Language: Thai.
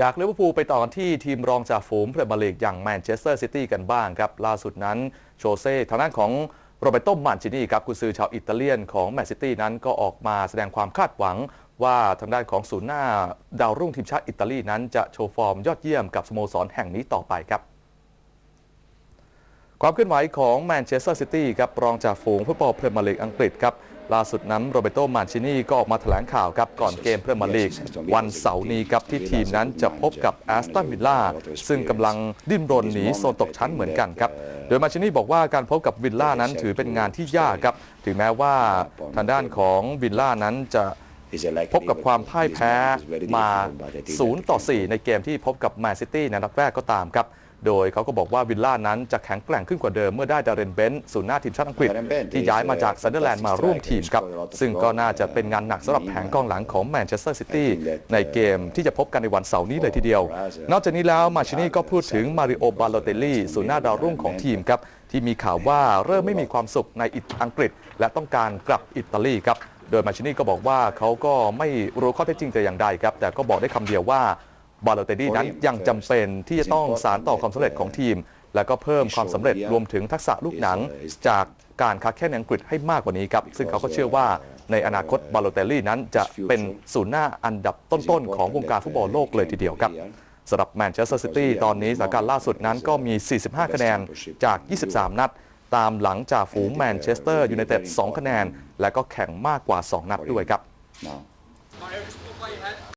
จากลิเวอร์พูลไปต่อกันที่ทีมรองจ่าฝูงพรีเมียร์ลีกอย่างแมนเชสเตอร์ซิตี้กันบ้างครับ ล่าสุดนั้นโชเซ่ทางด้านของโรเบโตมันชินีครับกุซือชาวอิตาเลียนของแมนซิตี้นั้นก็ออกมาแสดงความคาดหวัง ว่าทางด้านของศูนย์หน้าดาวรุ่งทีมชาติอิตาลีนั้นจะโชว์ฟอร์มยอดเยี่ยมกับสโมสรแห่งนี้ต่อไปครับ ความเคลื่อนไหวของแมนเชสเตอร์ซิตี้ครับรองจากฝูงฟุตบอลพรีเมียร์ลีกอังกฤษครับ ล่าสุดนั้นโรเบโตมาชินีก็ออกมาแถลงข่าวครับก่อนเกมเพรีเมียร์ลีก วันเสาร์นี้ครับที่ทีมนั้นจะพบกับแอสตันวิลล่าซึ่งกำลังดิ้นรนหนีโซนตกชั้นเหมือนกันครับโดยมาชินีบอกว่าการพบกับวิลล่านั้นถือเป็นงานที่ยากครับถึงแม้ว่าทางด้านของวิลล่านั้นจะพบกับความพ่ายแพ้มา 0 ต่อ 4 ในเกมที่พบกับแมนซิตี้ในนัดแรกก็ตามครับ โดยเขาก็บอกว่าวิลล่านั้นจะแข็งแกร่งขึ้นกว่าเดิมเมื่อได้ดาร์เรนเบนซ์ศูนย์หน้าทีมชาติอังกฤษ ที่ย้ายมาจากซันเดอร์แลนด์มาร่วมทีมครับ ซึ่งก็น่าจะเป็นงานหนักสำหรับแผงกองหลังของแมนเชสเตอร์ซิตี้ในเกมที่จะพบกันในวันเสาร์นี้เลยทีเดียว นอกจากนี้แล้วมาชินีก็พูดถึงมาริโอบาโลเตลลี่ศูนย์หน้าดาวรุ่งของทีมครับที่มีข่าวว่าเริ่มไม่มีความสุขในอังกฤษ และต้องการกลับอิตาลีครับ โดยมาชินีก็บอกว่าเขาก็ไม่รู้ข้อเท็จจริงแต่อย่างใดครับ แต่ก็บอกได้คำเดียวว่า บาโลเตลลี่นั้นยังจำเป็นที่จะต้องสารต่อความสำเร็จของทีม และก็เพิ่มความสำเร็จรวมถึงทักษะลูกหนัง จากการค้าแข่งในอังกฤษให้มากกว่านี้ครับ ซึ่งเขาก็เชื่อว่าในอนาคตบาโลเตลลี่นั้นจะเป็นศูนย์หน้าอันดับต้นๆ ของวงการฟุตบอลโลกเลยทีเดียวครับสำหรับแมนเชสเตอร์ซิตี้ตอนนี้สถานการณ์ล่าสุดนั้นก็มี 45 คะแนนจาก 23 นัด ตามหลังจากฝูงแมนเชสเตอร์ยูไนเต็ด 2 คะแนน และก็แข่งมากกว่า 2 นัดด้วยครับ now.